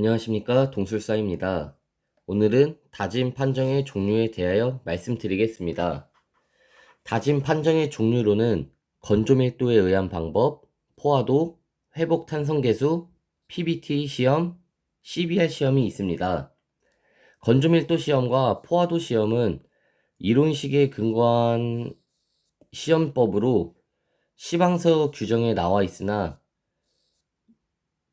안녕하십니까 동술사입니다. 오늘은 다짐 판정의 종류에 대하여 말씀드리겠습니다. 다짐 판정의 종류로는 건조 밀도에 의한 방법, 포화도, 회복 탄성 계수, PBT 시험, CBR 시험이 있습니다. 건조 밀도 시험과 포화도 시험은 이론식에 근거한 시험법으로 시방서 규정에 나와 있으나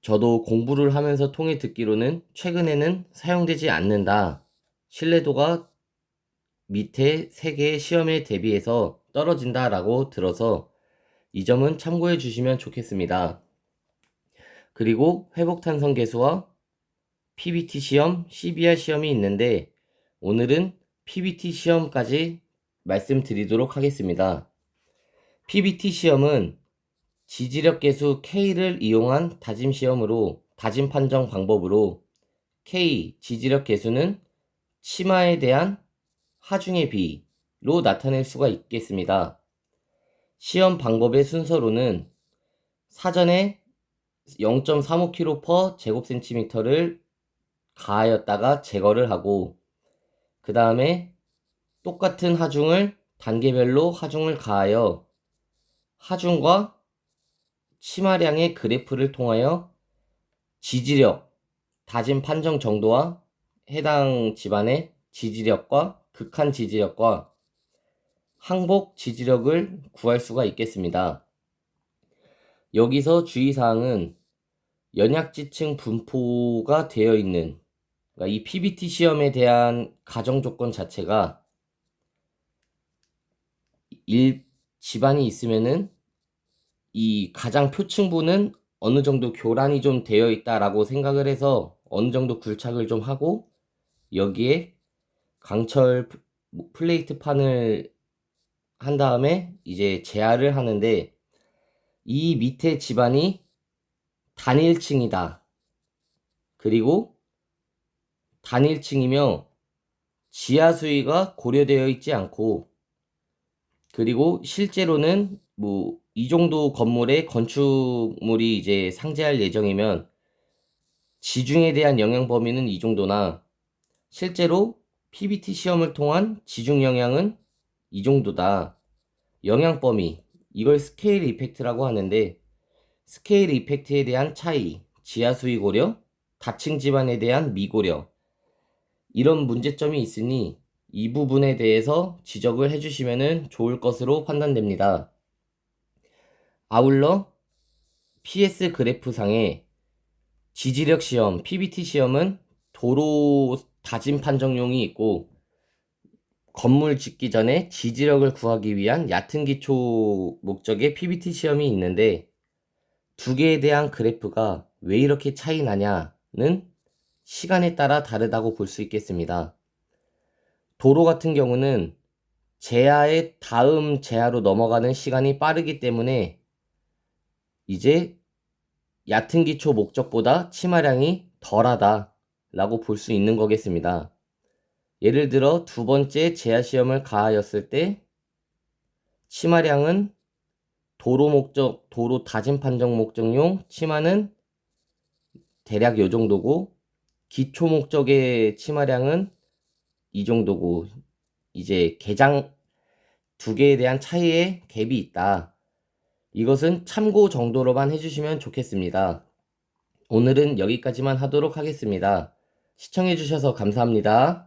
저도 공부를 하면서 통해 듣기로는 최근에는 사용되지 않는다. 신뢰도가 밑에 세 개의 시험에 대비해서 떨어진다 라고 들어서 이 점은 참고해 주시면 좋겠습니다. 그리고 회복 탄성 계수와 PBT 시험, CBR 시험이 있는데 오늘은 PBT 시험까지 말씀드리도록 하겠습니다. PBT 시험은 지지력 계수 K를 이용한 다짐 시험으로 다짐 판정 방법으로 K 지지력 계수는 치마에 대한 하중의 비로 나타낼 수가 있겠습니다. 시험 방법의 순서로는 사전에 0.35kg per 제곱센티미터를 가하였다가 제거를 하고 그 다음에 똑같은 하중을 단계별로 하중을 가하여 하중과 치마량의 그래프를 통하여 지지력, 다짐 판정 정도와 해당 집안의 지지력과 극한 지지력과 항복 지지력을 구할 수가 있겠습니다. 여기서 주의사항은 연약지층 분포가 되어 있는 그러니까 이 PBT 시험에 대한 가정 조건 자체가 일 집안이 있으면은 이 가장 표층부는 어느 정도 교란이 좀 되어 있다라고 생각을 해서 어느 정도 굴착을 좀 하고 여기에 강철 플레이트 판을 한 다음에 이제 재활을 하는데 이 밑에 집안이 단일층이다. 그리고 단일층이며 지하 수위가 고려되어 있지 않고 그리고 실제로는 뭐 이 정도 건물의 건축물이 이제 상재할 예정이면 지중에 대한 영향 범위는 이 정도나 실제로 PBT 시험을 통한 지중 영향은 이 정도다. 영향 범위 이걸 스케일 이펙트라고 하는데 스케일 이펙트에 대한 차이, 지하 수위 고려, 다층 집안에 대한 미고려 이런 문제점이 있으니 이 부분에 대해서 지적을 해주시면 좋을 것으로 판단됩니다. 아울러 PS 그래프상에 지지력 시험, PBT 시험은 도로 다짐 판정용이 있고 건물 짓기 전에 지지력을 구하기 위한 얕은 기초 목적의 PBT 시험이 있는데 두 개에 대한 그래프가 왜 이렇게 차이 나냐는 시간에 따라 다르다고 볼 수 있겠습니다. 도로 같은 경우는 제하의 다음 제하로 넘어가는 시간이 빠르기 때문에 이제 얕은 기초 목적보다 치마량이 덜하다 라고 볼 수 있는 거겠습니다. 예를 들어 두 번째 제하 시험을 가하였을 때 치마량은 도로 목적, 도로 다짐 판정 목적용 치마는 대략 요 정도고 기초 목적의 치마량은 이 정도고 이제 개장 두 개에 대한 차이에 갭이 있다. 이것은 참고 정도로만 해주시면 좋겠습니다. 오늘은 여기까지만 하도록 하겠습니다. 시청해주셔서 감사합니다.